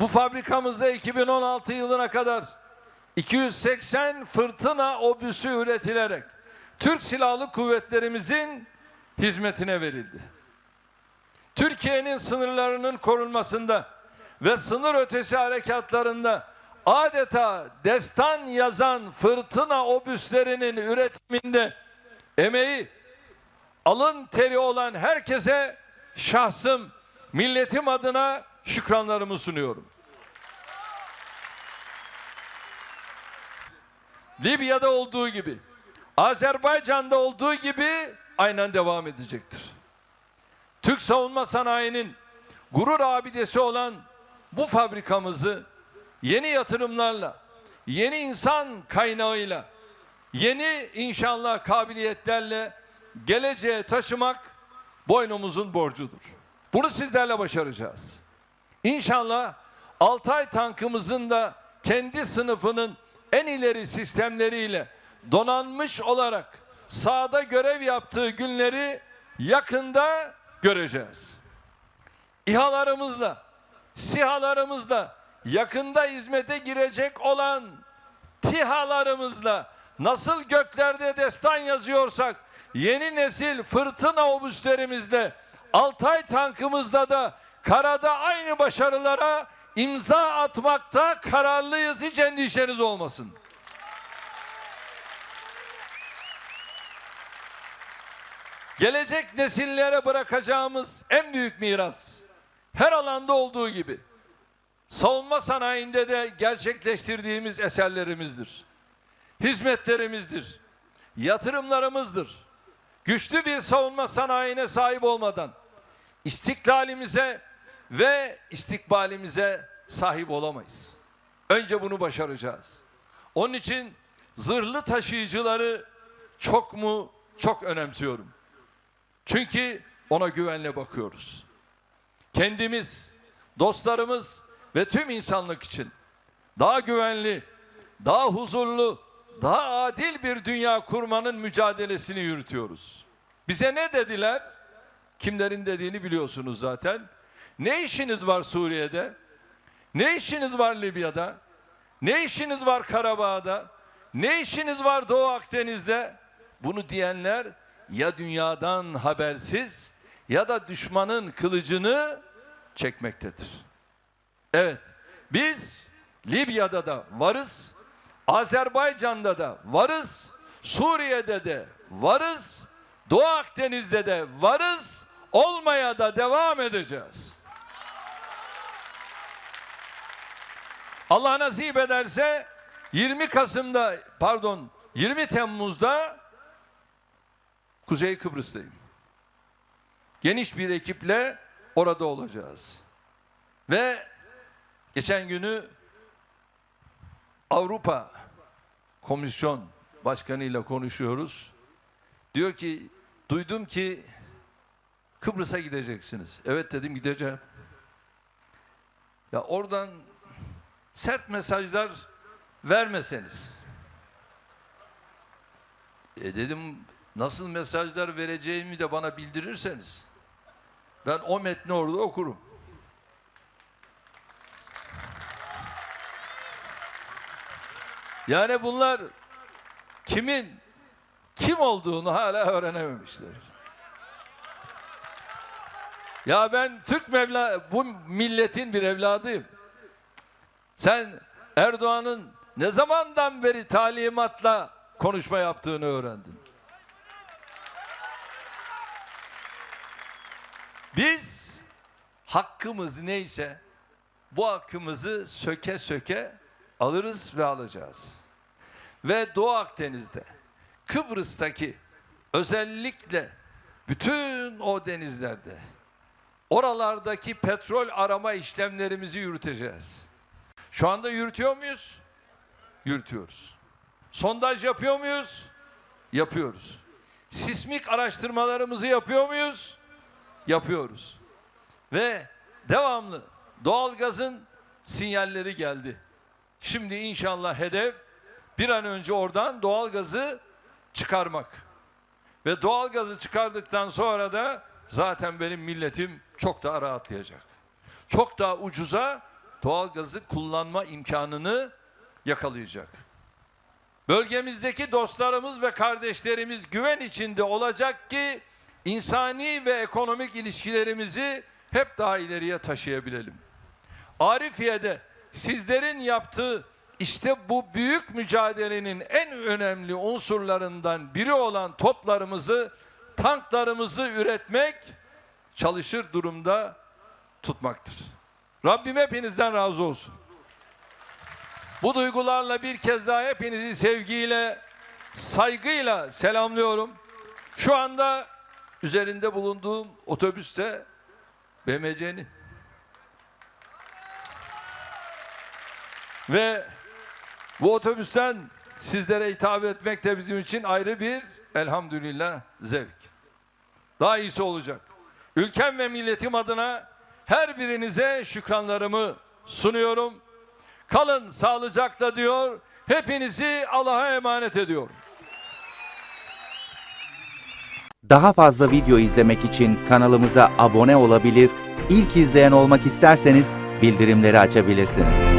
Bu fabrikamızda 2016 yılına kadar 280 fırtına obüsü üretilerek Türk Silahlı Kuvvetlerimizin hizmetine verildi. Türkiye'nin sınırlarının korunmasında ve sınır ötesi harekatlarında adeta destan yazan fırtına obüslerinin üretiminde emeği, alın teri olan herkese şahsım, milletim adına şükranlarımı sunuyorum. Libya'da olduğu gibi, Azerbaycan'da olduğu gibi aynen devam edecektir. Türk savunma sanayinin gurur abidesi olan bu fabrikamızı yeni yatırımlarla, yeni insan kaynağıyla, yeni inşallah kabiliyetlerle geleceğe taşımak boynumuzun borcudur. Bunu sizlerle başaracağız. İnşallah Altay tankımızın da kendi sınıfının en ileri sistemleriyle donanmış olarak sahada görev yaptığı günleri yakında göreceğiz. İHA'larımızla, SİHA'larımızla yakında hizmete girecek olan TİHA'larımızla nasıl göklerde destan yazıyorsak yeni nesil fırtına obüslerimizle Altay tankımızda da karada aynı başarılara imza atmakta kararlıyız hiç endişeniz olmasın. Gelecek nesillere bırakacağımız en büyük miras her alanda olduğu gibi savunma sanayinde de gerçekleştirdiğimiz eserlerimizdir. Hizmetlerimizdir. Yatırımlarımızdır. Güçlü bir savunma sanayine sahip olmadan istiklalimize ve istikbalimize sahip olamayız. Önce bunu başaracağız. Onun için zırhlı taşıyıcıları çok mu çok önemsiyorum. Çünkü ona güvenle bakıyoruz. Kendimiz, dostlarımız ve tüm insanlık için daha güvenli, daha huzurlu, daha adil bir dünya kurmanın mücadelesini yürütüyoruz. Bize ne dediler? Kimlerin dediğini biliyorsunuz zaten. Ne işiniz var Suriye'de? Ne işiniz var Libya'da? Ne işiniz var Karabağ'da? Ne işiniz var Doğu Akdeniz'de? Bunu diyenler ya dünyadan habersiz ya da düşmanın kılıcını çekmektedir. Evet, biz Libya'da da varız, Azerbaycan'da da varız, Suriye'de de varız, Doğu Akdeniz'de de varız, olmaya da devam edeceğiz. Allah nasip ederse 20 Kasım'da pardon 20 Temmuz'da Kuzey Kıbrıs'tayım. Geniş bir ekiple orada olacağız. Ve geçen günü Avrupa Komisyon Başkanı ile konuşuyoruz. Diyor ki duydum ki Kıbrıs'a gideceksiniz. Evet dedim gideceğim. Ya oradan sert mesajlar vermeseniz. E dedim nasıl mesajlar vereceğimi de bana bildirirseniz. Ben o metni orada okurum. Yani bunlar kimin kim olduğunu hala öğrenememişler. Ya ben Türk Mevla bu milletin bir evladıyım. Sen Erdoğan'ın ne zamandan beri talimatla konuşma yaptığını öğrendin. Biz hakkımız neyse bu hakkımızı söke söke alırız ve alacağız. Ve Doğu Akdeniz'de, Kıbrıs'taki özellikle bütün o denizlerde oralardaki petrol arama işlemlerimizi yürüteceğiz. Şu anda yürütüyor muyuz? Yürütüyoruz. Sondaj yapıyor muyuz? Yapıyoruz. Sismik araştırmalarımızı yapıyor muyuz? Yapıyoruz. Ve devamlı doğalgazın sinyalleri geldi. Şimdi inşallah hedef bir an önce oradan doğalgazı çıkarmak. Ve doğalgazı çıkardıktan sonra da zaten benim milletim çok daha rahatlayacak. Çok daha ucuza doğalgazı kullanma imkanını yakalayacak. Bölgemizdeki dostlarımız ve kardeşlerimiz güven içinde olacak ki insani ve ekonomik ilişkilerimizi hep daha ileriye taşıyabilelim. Arifiye'de sizlerin yaptığı işte bu büyük mücadelenin en önemli unsurlarından biri olan toplarımızı, tanklarımızı üretmek, çalışır durumda tutmaktır. Rabbim hepinizden razı olsun. Bu duygularla bir kez daha hepinizi sevgiyle, saygıyla selamlıyorum. Şu anda üzerinde bulunduğum otobüste BMC'nin. Ve bu otobüsten sizlere hitap etmek de bizim için ayrı bir elhamdülillah zevk. Daha iyisi olacak. Ülkem ve milletim adına her birinize şükranlarımı sunuyorum. Kalın sağlıcakla diyor. Hepinizi Allah'a emanet ediyorum. Daha fazla video izlemek için kanalımıza abone olabilir, ilk izleyen olmak isterseniz bildirimleri açabilirsiniz.